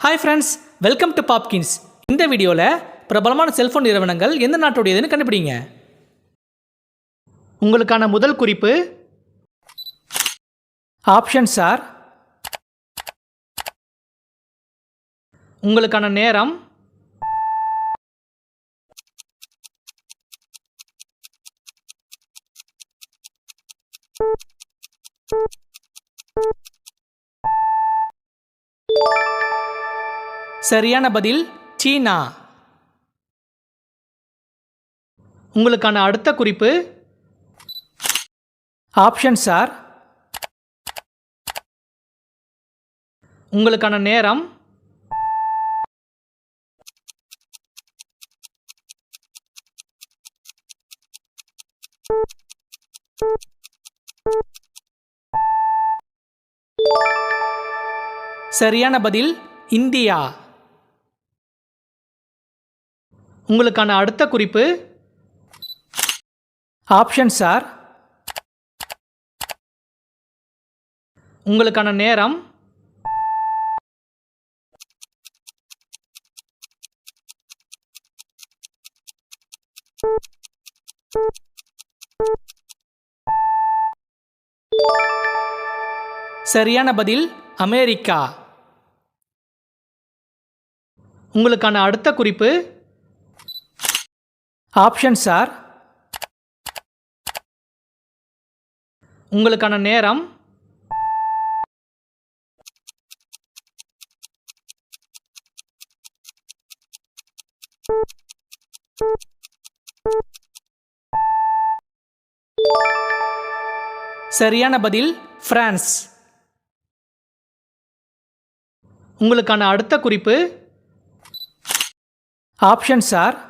Hi friends welcome to Popkins இந்த வீடியோவில் பிரபலமான செல்ஃபோன் நிறுவனங்கள் எந்த நாட்டுடையதுன்னு கண்டுபிடிங்க. உங்களுக்கான முதல் குறிப்பு ஆப்ஷன் சார் உங்களுக்கான நேரம் சரியான பதில் சீனா உங்களுக்கான அடுத்த குறிப்பு ஆப்ஷன் சார் உங்களுக்கான நேரம் சரியான பதில் இந்தியா. உங்களுக்கான அடுத்த குறிப்பு. ஆப்ஷன் சார் உங்களுக்கான நேரம். சரியான பதில் அமெரிக்கா. உங்களுக்கான அடுத்த குறிப்பு. ஆப்ஷன் சார் உங்களுக்கான நேரம். சரியான பதில் பிரான்ஸ் உங்களுக்கான அடுத்த குறிப்பு. ஆப்ஷன் சார்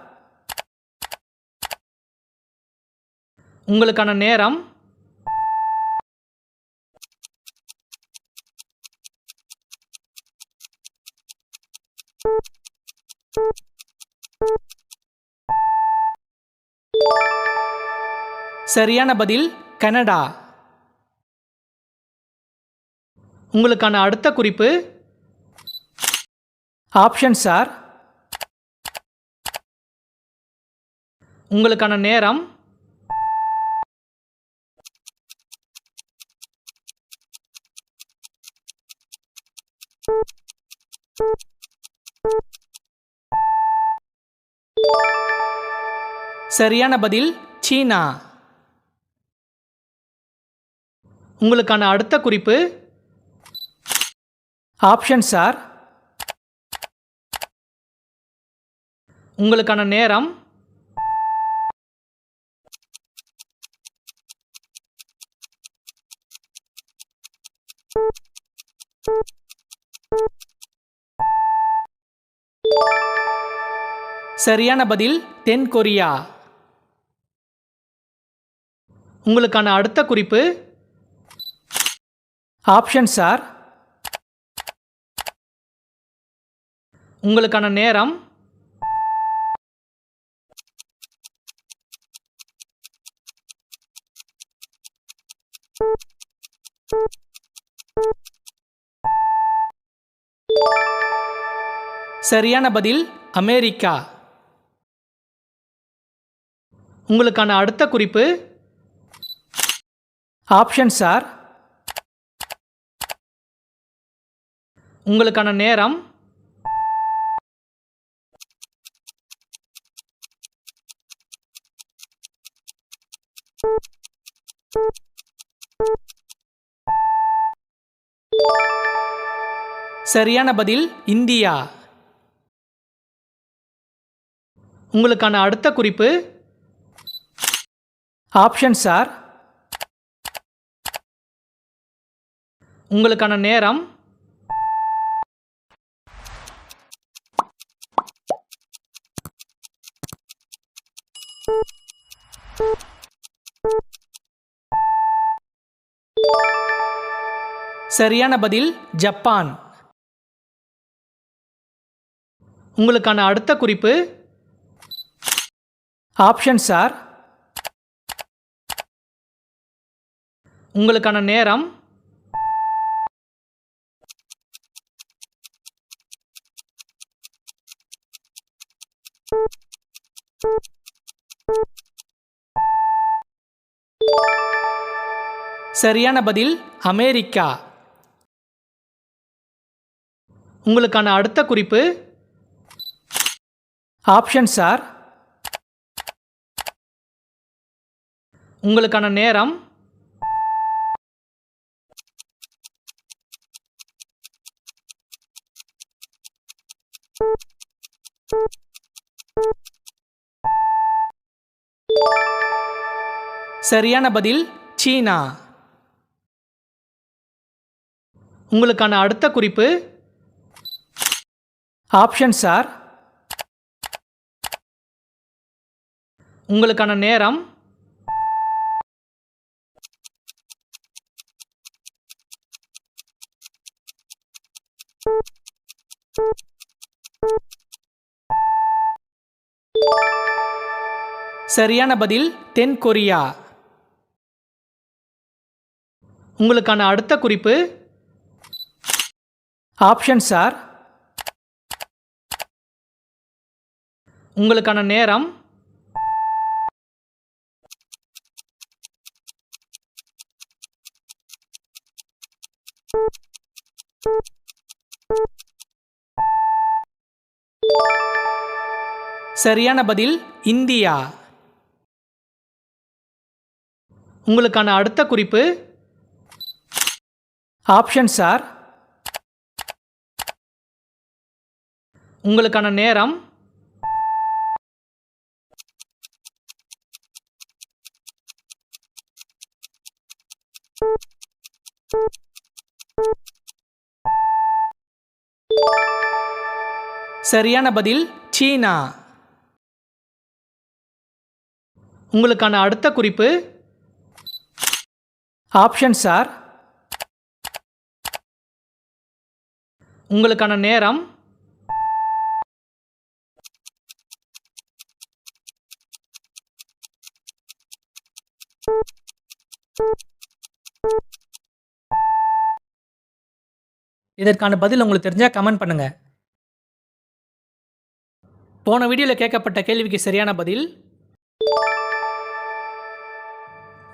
உங்களுக்கான நேரம். சரியான பதில் கனடா. உங்களுக்கான அடுத்த குறிப்பு. Option sir. உங்களுக்கான நேரம். சரியான பதில் சீனா. உங்களுக்கான அடுத்த குறிப்பு ஆப்ஷன் சார் உங்களுக்கான நேரம் சரியான பதில் தென் கொரியா. உங்களுக்கான அடுத்த குறிப்பு ஆப்ஷன் சார். உங்களுக்கான நேரம் சரியான பதில் அமெரிக்கா. உங்களுக்கான அடுத்த குறிப்பு. ஆப்ஷன் சார் உங்களுக்கான நேரம். சரியான பதில் இந்தியா. உங்களுக்கான அடுத்த குறிப்பு. ஆப்ஷன் சார் உங்களுக்கான நேரம். சரியான பதில் ஜப்பான் உங்களுக்கான அடுத்த குறிப்பு. ஆப்ஷன் சார் உங்களுக்கான நேரம். சரியான பதில் அமெரிக்கா. உங்களுக்கான அடுத்த குறிப்பு. Option sir. உங்களுக்கான நேரம். சரியான பதில் சீனா. உங்களுக்கான அடுத்த குறிப்பு ஆப்ஷன் சார் உங்களுக்கான நேரம் சரியான பதில் தென் கொரியா. உங்களுக்கான அடுத்த குறிப்பு ஆப்ஷன் சார். உங்களுக்கான நேரம் சரியான பதில் இந்தியா. உங்களுக்கான அடுத்த குறிப்பு. ஆப்ஷன் சார் உங்களுக்கான நேரம். சரியான பதில் சீனா. உங்களுக்கான அடுத்த குறிப்பு. ஆப்ஷன் சார் உங்களுக்கான நேரம். இதற்கான பதில் உங்களுக்கு தெரிஞ்சால் கமெண்ட் பண்ணுங்க. போன வீடியோவில் கேட்கப்பட்ட கேள்விக்கு சரியான பதில்.